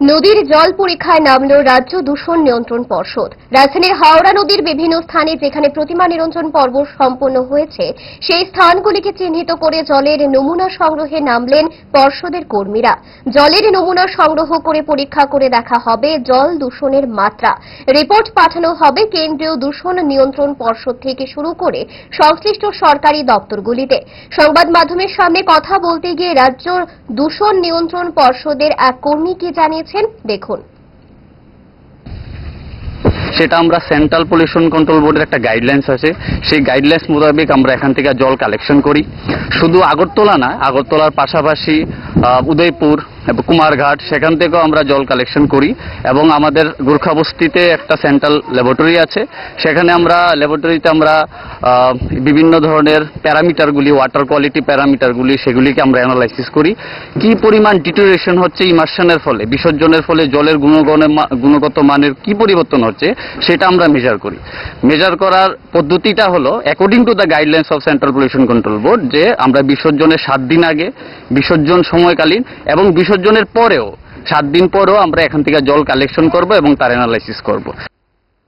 নদীর জল পরীক্ষায় নামল রাজ্য দূষণ নিয়ন্ত্রণ পর্ষদ। রাজধানীর হাওড়া নদীর বিভিন্ন স্থানে যেখানে প্রতিমা নিরঞ্জন পর্ব সম্পন্ন হয়েছে, সেই স্থানগুলিকে চিহ্নিত করে জলের নমুনা সংগ্রহে নামলেন পর্ষদের কর্মীরা। জলের নমুনা সংগ্রহ করে পরীক্ষা করে দেখা হবে জল দূষণের মাত্রা। রিপোর্ট পাঠানো হবে কেন্দ্রীয় দূষণ নিয়ন্ত্রণ পর্ষদ থেকে শুরু করে সংশ্লিষ্ট সরকারি দপ্তরগুলিতে। সংবাদ মাধ্যমের সামনে কথা বলতে গিয়ে রাজ্য দূষণ নিয়ন্ত্রণ পর্ষদের এক কর্মী কি জানিয়েছেন দেখুন। সেটা আমরা সেন্ট্রাল পলিউশন কন্ট্রোল বোর্ডের একটা গাইডলাইন্স আছে। সেই গাইডলাইন্স মোতাবেক আমরা এখান থেকে জল কালেকশন করি। শুধু আগরতলা না, আগরতলার পাশাপাশি উদয়পুর কুমারঘাট, সেখান থেকেও আমরা জল কালেকশন করি এবং আমাদের গোর্খাবস্তিতে একটা সেন্ট্রাল ল্যাবরেটরি আছে। সেখানে আমরা ল্যাবরেটরিতে আমরা বিভিন্ন ধরনের প্যারামিটারগুলি ওয়াটার কোয়ালিটি প্যারামিটারগুলি, সেগুলিকে আমরা অ্যানালাইসিস করি। কি পরিমাণ ডিটোরেশন হচ্ছে ইমার্শনের ফলে, বিসর্জনের ফলে জলের গুণগণের গুণগত মানের কি পরিবর্তন হচ্ছে, সেটা আমরা মেজার করি। মেজার করার পদ্ধতিটা হলো according to the guidelines of central pollution control board যে আমরা বিসর্জনের সাত দিন আগে, বিসর্জন সময়কালীন এবং বিসর্জনের পরেও, সাত দিন পরেও আমরা এখান থেকে জল কালেকশন করব এবং তার অ্যানালাইসিস করব।